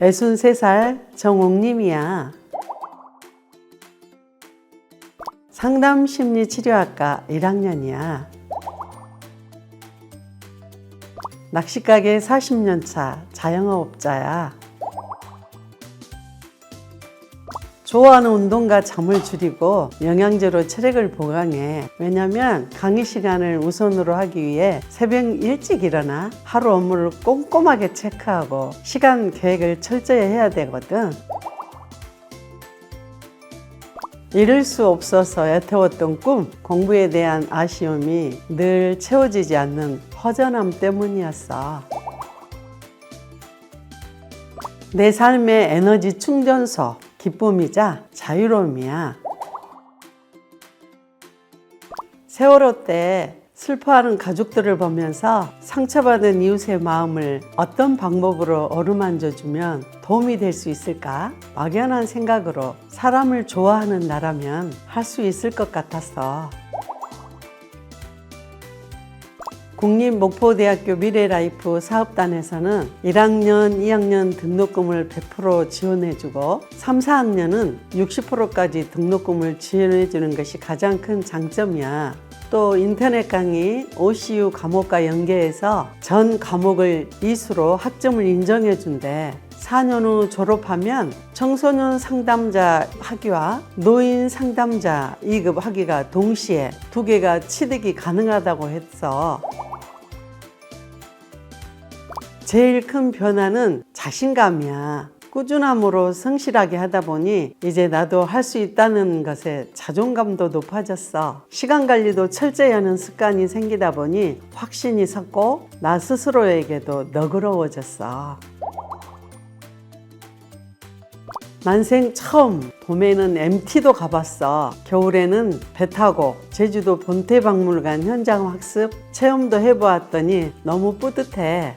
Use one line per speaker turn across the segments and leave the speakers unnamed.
63살 정옥님이야. 상담 심리치료학과 1학년이야. 낚시가게 40년 차 자영업자야. 좋아하는 운동과 잠을 줄이고 영양제로 체력을 보강해. 왜냐면 강의 시간을 우선으로 하기 위해 새벽 일찍 일어나 하루 업무를 꼼꼼하게 체크하고 시간 계획을 철저히 해야 되거든. 이룰 수 없어서 애태웠던 꿈, 공부에 대한 아쉬움이 늘 채워지지 않는 허전함 때문이었어. 내 삶의 에너지 충전소, 기쁨이자 자유로움이야. 세월호 때 슬퍼하는 가족들을 보면서 상처받은 이웃의 마음을 어떤 방법으로 어루만져주면 도움이 될 수 있을까? 막연한 생각으로 사람을 좋아하는 나라면 할 수 있을 것 같았어. 국립목포대학교 미래라이프 사업단에서는 1학년, 2학년 등록금을 100% 지원해주고 3, 4학년은 60%까지 등록금을 지원해주는 것이 가장 큰 장점이야. 또 인터넷 강의 OCU 과목과 연계해서 전 과목을 이수로 학점을 인정해 준대. 4년 후 졸업하면 청소년 상담자 학위와 노인 상담자 2급 학위가 동시에 두 개가 취득이 가능하다고 했어. 제일 큰 변화는 자신감이야. 꾸준함으로 성실하게 하다 보니 이제 나도 할 수 있다는 것에 자존감도 높아졌어. 시간 관리도 철저히 하는 습관이 생기다 보니 확신이 섰고 나 스스로에게도 너그러워졌어. 난생 처음 봄에는 MT도 가봤어. 겨울에는 배 타고 제주도 본태박물관 현장 학습 체험도 해보았더니 너무 뿌듯해.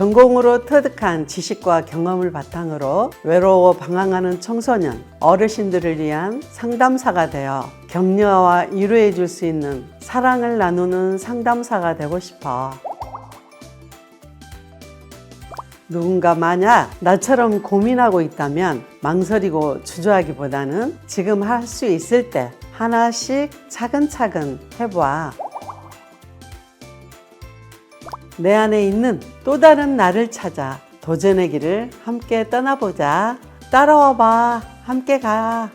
전공으로 터득한 지식과 경험을 바탕으로 외로워 방황하는 청소년, 어르신들을 위한 상담사가 되어 격려와 위로해 줄 수 있는 사랑을 나누는 상담사가 되고 싶어. 누군가 만약 나처럼 고민하고 있다면 망설이고 주저하기보다는 지금 할 수 있을 때 하나씩 차근차근 해봐. 내 안에 있는 또 다른 나를 찾아 도전의 길을 함께 떠나보자. 따라와 봐. 함께 가.